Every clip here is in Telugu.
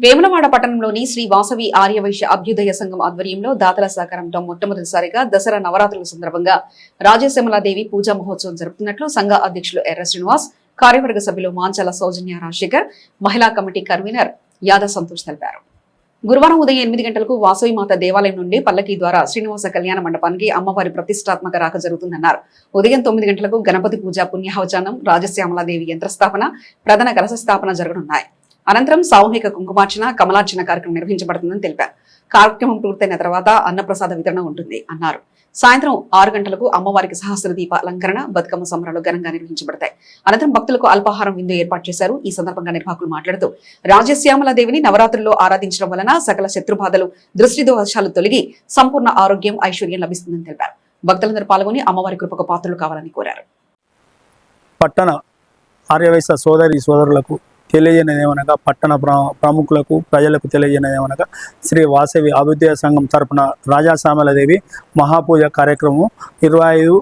వేములవాడ పట్టణంలోని శ్రీ వాసవి ఆర్యవైశ్య అభ్యుదయ సంఘం ఆధ్వర్యంలో దాతల సహకారంతో మొట్టమొదటిసారిగా దసరా నవరాత్రుల సందర్భంగా రాజశ్యామలాదేవి పూజా మహోత్సవం జరుపుతున్నట్లు సంఘ అధ్యక్షులు ఎర్ర శ్రీనివాస్ కార్యవర్గ సభ్యులు మాంచాల సౌజన్య రాజశేఖర్ మహిళా కమిటీ కన్వీనర్ యాదా సంతోష్ తెలిపారు. గురువారం ఉదయం ఎనిమిది గంటలకు వాసవి మాత దేవాలయం నుండి పల్లకి ద్వారా శ్రీనివాస కళ్యాణ మండపానికి అమ్మవారి ప్రతిష్టాత్మక రాక జరుగుతుందన్నారు. ఉదయం తొమ్మిది గంటలకు గణపతి పూజ పుణ్యాహవచానం రాజశ్యామలాదేవి యంత్రస్థాపన ప్రధాన కలశ స్థాపన జరగనున్నాయి. అనంతరం సామూహిక కుంకుమార్చన కమలార్చన కార్యక్రమం నిర్వహించబడుతుందని తెలిపారు. కార్యక్రమం పూర్తయిన తర్వాత అన్నప్రసాద వితరణ ఉంటుంది అన్నారు. సాయంత్రం ఆరు గంటలకు అమ్మవారికి సహస్ర దీప అలంకరణ బతుకమ్మ సంబరాలు ఘనంగా నిర్వహించబడతాయి. అనంతరం భక్తులకు అల్పాహారం విందు ఏర్పాటు చేశారు. ఈ సందర్భంగా నిర్వాహకులు మాట్లాడుతూ రాజశ్యామల దేవిని నవరాత్రుల్లో ఆరాధించడం వలన సకల శత్రుబాధలు దృష్టి దోషాలు తొలగి సంపూర్ణ ఆరోగ్యం ఐశ్వర్యం లభిస్తుందని తెలిపారు. భక్తులందరూ పాల్గొని అమ్మవారి కృపకు పాత్రలు కావాలని కోరారు. పట్టణ ఆర్యవైశ్య సోదరి సోదరులకు తెలియజేయనది ఏమనగా పట్టణ ప్రముఖులకు ప్రజలకు తెలియజేయనది ఏమనగా శ్రీ వాసవి అభ్యుదయ సంఘం తరపున రాజాశ్యామలదేవి మహాపూజ కార్యక్రమం ఇరవై ఐదు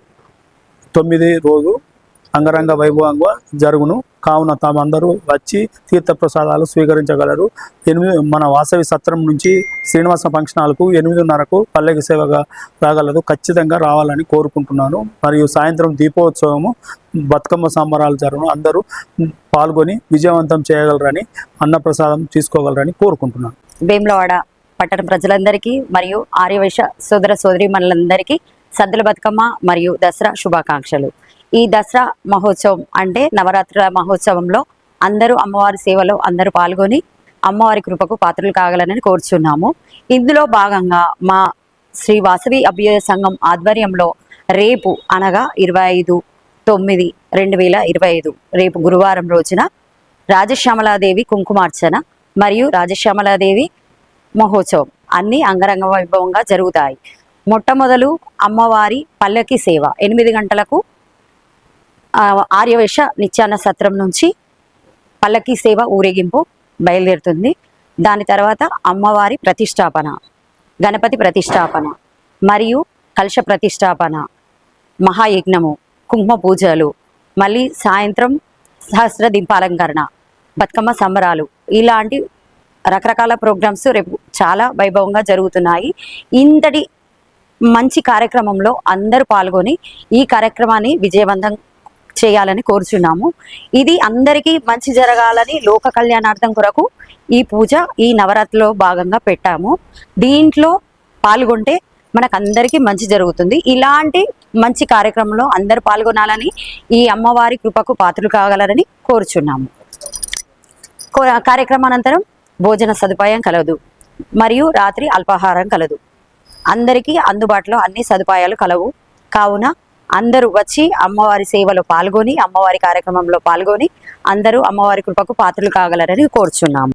తొమ్మిది రోజు అంగరంగ వైభవంగా జరుగును. కావున తామందరూ వచ్చి తీర్థప్రసాదాలు స్వీకరించగలరు. ఎనిమిది మన వాసవి సత్రం నుంచి శ్రీనివాస ఫంక్షన్ హాల్కు ఎనిమిదిన్నరకు పల్లెకి సేవగా రాగలదు. ఖచ్చితంగా రావాలని కోరుకుంటున్నాను. మరియు సాయంత్రం దీపోత్సవము బతుకమ్మ సంబరాలు జరుగును. అందరూ పాల్గొని విజయవంతం చేయగలరని అన్నప్రసాదం తీసుకోగలరని కోరుకుంటున్నాను. వేములవాడ పట్టణ ప్రజలందరికీ మరియు ఆర్యవైశ్య సోదర సోదరి మనులందరికీ సద్దుల బతుకమ్మ మరియు దసరా శుభాకాంక్షలు. ఈ దసరా మహోత్సవం అంటే నవరాత్రుల మహోత్సవంలో అందరూ అమ్మవారి సేవలో అందరూ పాల్గొని అమ్మవారి కృపకు పాత్రలు కాగలనని కోరుచున్నాము. ఇందులో భాగంగా మా శ్రీ వాసవి అభ్యుదయ సంఘం ఆధ్వర్యంలో రేపు అనగా ఇరవై ఐదు తొమ్మిది రెండు వేల ఇరవై ఐదు రేపు గురువారం రోజున రాజశ్యామలాదేవి కుంకుమార్చన మరియు రాజశ్యామలాదేవి మహోత్సవం అన్ని అంగరంగ వైభవంగా జరుగుతాయి. మొట్టమొదలు అమ్మవారి పల్లకి సేవ. ఎనిమిది గంటలకు ఆర్యవేష ఆర్యవేశ నిత్యాన్న సత్రం నుంచి పల్లకి సేవ ఊరేగింపు బయలుదేరుతుంది. దాని తర్వాత అమ్మవారి ప్రతిష్టాపన గణపతి ప్రతిష్టాపన మరియు కలుష ప్రతిష్టాపన మహాయజ్ఞము కుంకుమ పూజలు మళ్ళీ సాయంత్రం సహస్ర దీపాలంకరణ బతుకమ్మ సంబరాలు ఇలాంటి రకరకాల ప్రోగ్రామ్స్ రేపు చాలా వైభవంగా జరుగుతున్నాయి. ఇంతటి మంచి కార్యక్రమంలో అందరూ పాల్గొని ఈ కార్యక్రమాన్ని విజయవంతం చేయాలని కోరుచున్నాము. ఇది అందరికీ మంచి జరగాలని లోక కళ్యాణార్థం కొరకు ఈ పూజ ఈ నవరాత్రిలో భాగంగా పెట్టాము. దీంట్లో పాల్గొంటే మనకు అందరికీ మంచి జరుగుతుంది. ఇలాంటి మంచి కార్యక్రమంలో అందరూ పాల్గొనాలని ఈ అమ్మవారి కృపకు పాత్రలు కాగలరని కోరుచున్నాము. కో- కార్యక్రమానంతరం భోజన సదుపాయం కలదు. మరియు రాత్రి అల్పాహారం కలదు. అందరికీ అందుబాటులో అన్ని సదుపాయాలు కలవు. కావున అందరూ వచ్చి అమ్మవారి సేవలో పాల్గొని అమ్మవారి కార్యక్రమంలో పాల్గొని అందరూ అమ్మవారి కృపకు పాత్రలు కాగలరని కోరుచున్నాము.